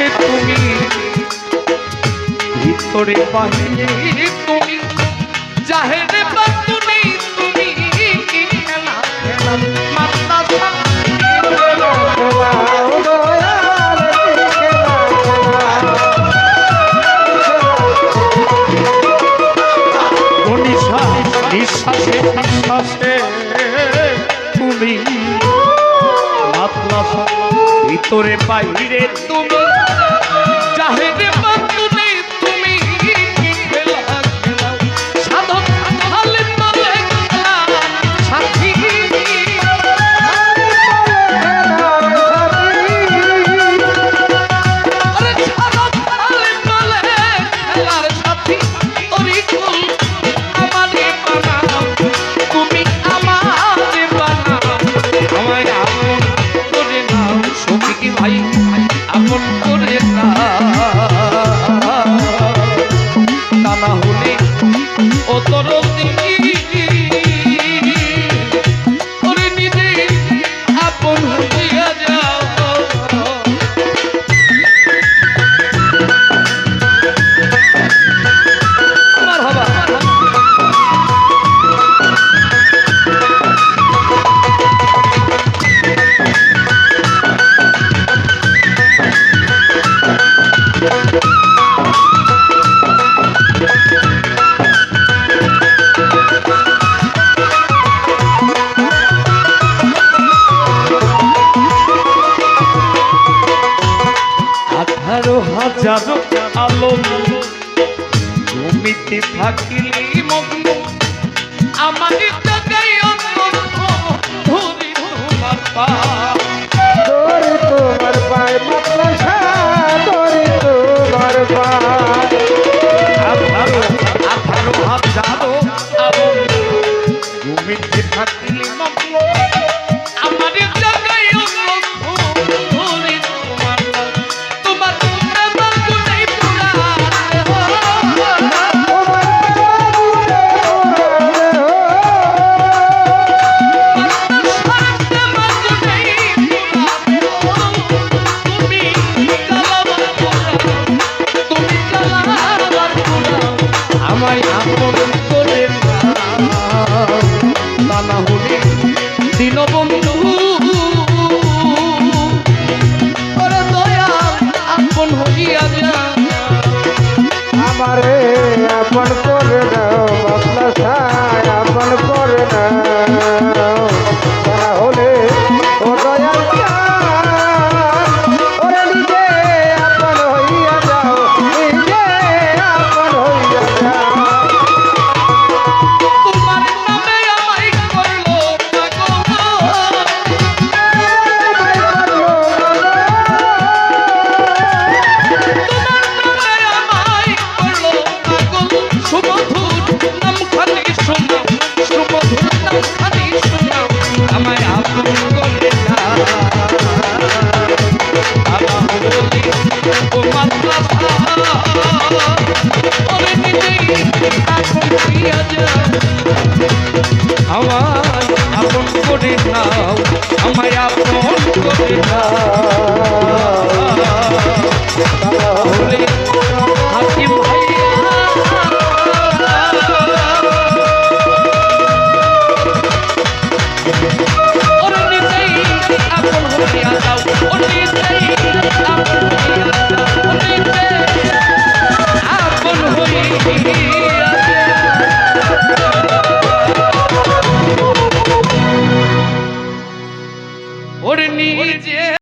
আছে তুমি। ভিতরে বাহিরে তুমি। জাহেরে বাহিরে নিঃশ্বাসে নিঃশ্বাসে তুমি ভিতরে বাইরে তুমি। চাহে আপন করে না। তা না হলে ও তরল আঠারো হাজার আলো জমিতে থাকিলি মগ্ন। আমার তো Stop. আমারে আমায় আপন করে না